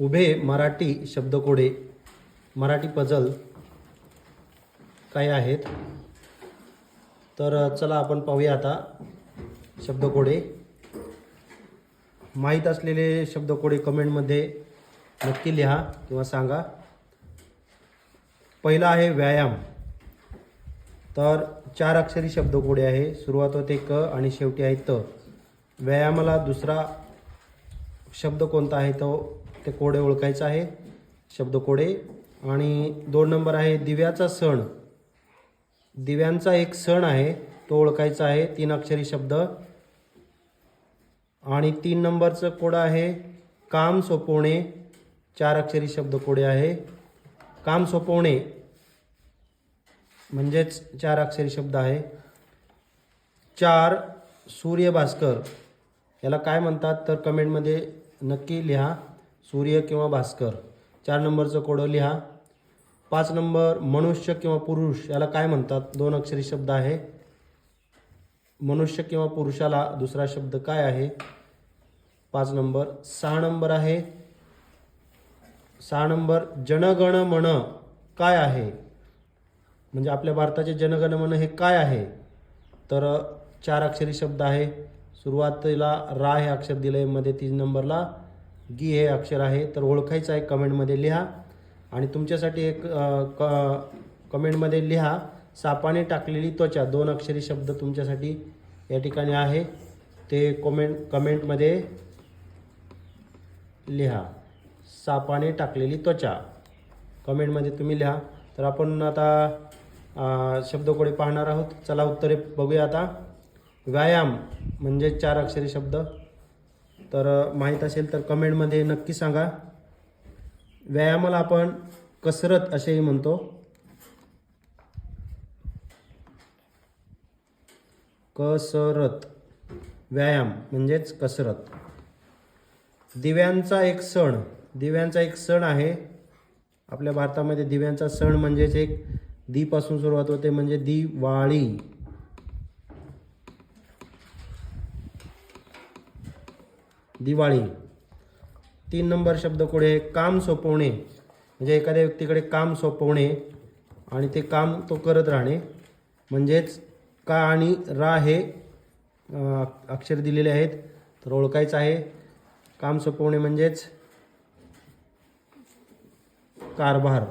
उभे मराठी शब्दकोडे मराठी पजल काय आहेत? तर चला आपण पाहूया आता शब्दकोडे. माहीत असलेले शब्दकोडे कमेंटमध्ये नक्की लिहा किंवा सांगा. पहिला आहे व्यायाम. तर चार अक्षरी शब्दकोडे आहे. सुरुवात होते क आणि शेवटी आहे त. व्यायामाला दुसरा शब्द कोणता आहे? तो ते कोडे ओळखायचं आहे. शब्दकोडे आणि दोन नंबर आहे दिव्याचा सण. दिव्यांचा एक सण आहे तो ओळखायचा आहे तीन अक्षरी शब्द. आणि तीन नंबरचं कोड आहे काम सोपवणे. चार अक्षरी शब्द कोडे आहे. काम सोपवणे म्हणजेच चार अक्षरी शब्द आहे. चार सूर्य भास्कर याला काय म्हणतात? तर कमेंटमध्ये नक्की लिहा. सूर्य किंवा भास्कर. चार नंबरचं कोडं लिहा. पाच नंबर मनुष्य किंवा पुरुष याला काय म्हणतात? दोन अक्षरी शब्द आहे. मनुष्य किंवा पुरुषाला दुसरा शब्द काय आहे? पाच नंबर. सहा नंबर आहे. सहा नंबर जनगण मन काय आहे? म्हणजे आपल्या भारताचे जनगण मन हे काय आहे? तर चार अक्षरी शब्द आहे. सुरुवातीला रा हे अक्षर दिलं आहे मध्ये तीन नंबरला गी हे अक्षर आहे तर ओळखायचं आहे कमेंटमध्ये लिहा. आणि तुमच्यासाठी एक क कमेंटमध्ये लिहा सापाने टाकलेली त्वचा. दोन अक्षरी शब्द तुमच्यासाठी या ठिकाणी आहे. ते कमेंट कमेंटमध्ये लिहा. सापाने टाकलेली त्वचा. कमेंटमध्ये तुम्ही लिहा. तर आपण आता शब्दकोडे पाहणार आहोत. चला उत्तरे बघूया आता. व्यायाम म्हणजे चार अक्षरी शब्द. तर माहीत असेल तर कमेंटमध्ये नक्की सांगा. व्यायामाला आपण कसरत असेही म्हणतो. कसरत. व्यायाम म्हणजेच कसरत. दिव्यांचा एक सण. दिव्यांचा एक सण आहे. आपल्या भारतामध्ये दिव्यांचा सण म्हणजेच एक दीपासून सुरुवात होते म्हणजे दिवाळी. दिवाळी. तीन नंबर शब्द कोडे काम सोपवणे. म्हणजे एखाद्या व्यक्तीकडे काम सोपवणे आणि ते काम तो करत राहणे. म्हणजेच का आणि रा हे अक्षर दिलेले आहेत तर ओळखायचं आहे. काम सोपवणे म्हणजेच कारभार.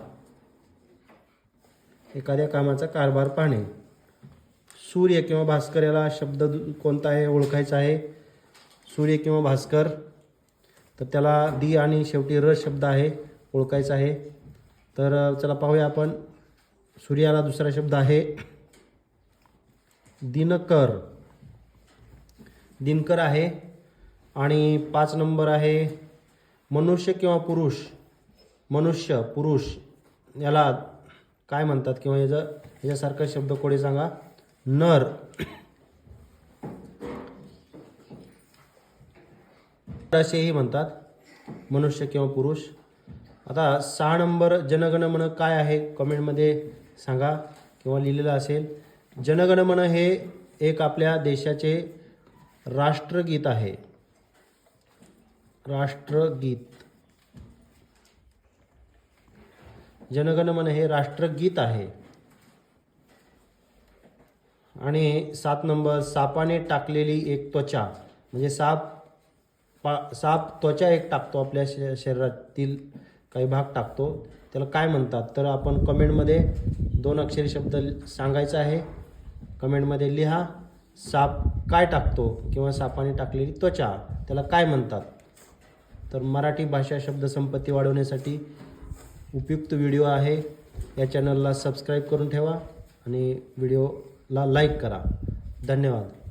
एखाद्या कामाचा कारभार पाहणे. सूर्य किंवा भास्कर याला शब्द कोणता आहे ओळखायचा आहे. सूर्य किंवा भास्कर तर त्याला दी आणि शेवटी र शब्द आहे ओळखायचा आहे. तर चला पाहूया आपण. सूर्याला दुसरा शब्द आहे दिनकर. दिनकर आहे आणि पाच नंबर आहे मनुष्य किंवा पुरुष. मनुष्य पुरुष याला काय म्हणतात किंवा याचं याच्यासारखा शब्द कोणी सांगा. नर. असेही म्हणतात. मनुष्य किंवा पुरुष. आता सहा नंबर जनगण मन काय आहे? कमेंटमध्ये सांगा किंवा लिहिलेलं असेल. जनगण मन हे एक आपल्या देशाचे राष्ट्रगीत आहे. राष्ट्रगीत. जनगण मन हे राष्ट्रगीत आहे. आणि सात नंबर सापाने टाकलेली एक त्वचा. म्हणजे साप पा साप त्वचा एक टाकतो आपल्या श शरीरातील काही भाग टाकतो. त्याला काय म्हणतात? तर आपण कमेंटमध्ये दोन अक्षरी शब्द सांगायचा आहे. कमेंटमध्ये लिहा साप काय टाकतो किंवा सापाने टाकलेली त्वचा? त्याला काय म्हणतात? तर मराठी भाषा शब्दसंपत्ती वाढवण्यासाठी उपयुक्त व्हिडिओ आहे. या चॅनलला सबस्क्राईब करून ठेवा आणि व्हिडिओला लाईक करा. धन्यवाद.